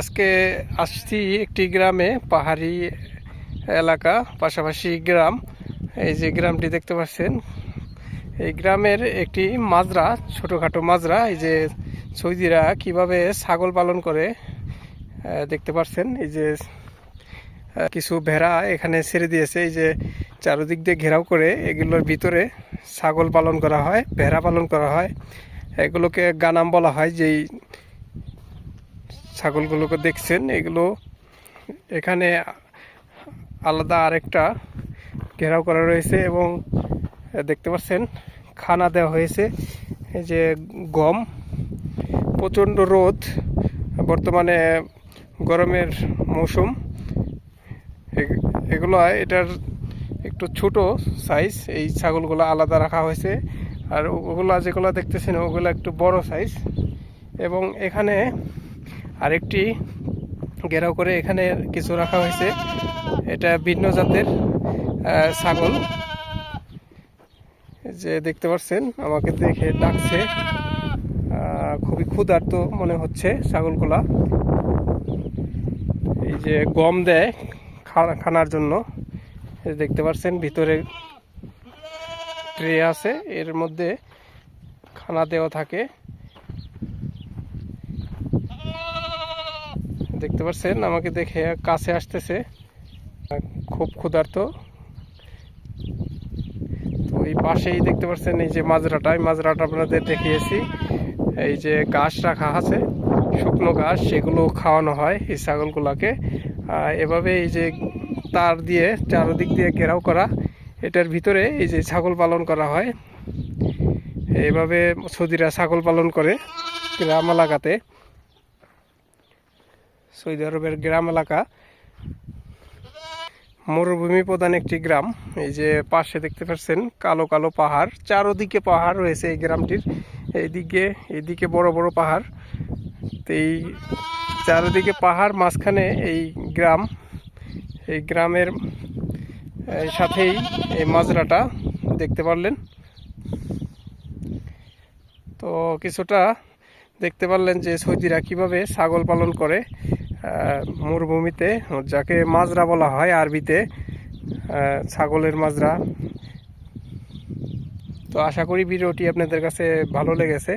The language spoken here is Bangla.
আজকে আসছি একটি গ্রামে, পাহাড়ি এলাকা, পাশাপাশি গ্রাম। এই যে গ্রামটি দেখতে পাচ্ছেন, এই গ্রামের একটি মাজরা, ছোটোখাটো মাজরা। এই যে সৌদিরা কীভাবে ছাগল পালন করে দেখতে পাচ্ছেন। এই যে কিছু ভেড়া এখানে ছেড়ে দিয়েছে। এই যে চারিদিক দিয়ে ঘেরাও করে এগুলোর ভিতরে ছাগল পালন করা হয়, ভেড়া পালন করা হয়। এগুলোকে গানাম বলা হয়, যেই ছাগলগুলোকে দেখছেন, এগুলো এখানে আলাদা আরেকটা ঘেরাও করা রয়েছে এবং দেখতে পাচ্ছেন খানা দেওয়া হয়েছে। যে গম, প্রচণ্ড রোদ, বর্তমানে গরমের মৌসুম। এগুলো এটার একটু ছোট সাইজ এই ছাগলগুলো আলাদা রাখা হয়েছে। আর ওগুলা যেগুলো দেখতেছেন, ওগুলো একটু বড় সাইজ এবং এখানে আরেকটি ঘেরাও করে এখানে কিছু রাখা হয়েছে। এটা ভিন্ন জাতের ছাগল। যে দেখতে পাচ্ছেন, আমাকে দেখে ডাকছে। খুবই ক্ষুধার্ত মনে হচ্ছে ছাগলগুলা। এই যে গম দেয় খানার জন্য। দেখতে পাচ্ছেন, ভিতরে ট্রে আছে, এর মধ্যে খানা দেওয়া থাকে। দেখতে পাচ্ছেন আমাকে দেখে কাছে আসতেছে। খুব ক্ষুধার্ত। তো এই পাশেই দেখতে পাচ্ছেন এই যে মাজরাটা, এই মাজরাটা আপনাদের দেখিয়েছি। এই যে ঘাস রাখা আছে, শুকনো ঘাস, সেগুলো খাওয়ানো হয় এই ছাগলগুলোকে। এভাবে এই যে তার দিয়ে, চারদিক দিয়ে ঘেরাও করা, এটার ভিতরে এই যে ছাগল পালন করা হয়। এইভাবে সৌদিরা ছাগল পালন করে গ্রাম এলাকাতে। সৌদি আরবের গ্রাম এলাকা। মরুভূমি প্রধান একটি গ্রাম। এই যে পাশে দেখতে পাচ্ছেন কালো কালো পাহাড়। চারোদিকে পাহাড় রয়েছে এই গ্রামটির। এইদিকে এইদিকে বড় বড় পাহাড়। তো এই চারোদিকে পাহাড়, মাঝখানে এই গ্রাম। এই গ্রামের সাথেই এই মাজরাটা দেখতে পারলেন। তো কিছুটা দেখতে পারলেন যে সৌদিরা কীভাবে ছাগল পালন করে। মরুভূমিতে, যাকে মাজরা বলা হয় আরবিতে ছাগলের মাজরা। তো আশা করি ভিডিওটি আপনাদের কাছে ভালো লেগেছে।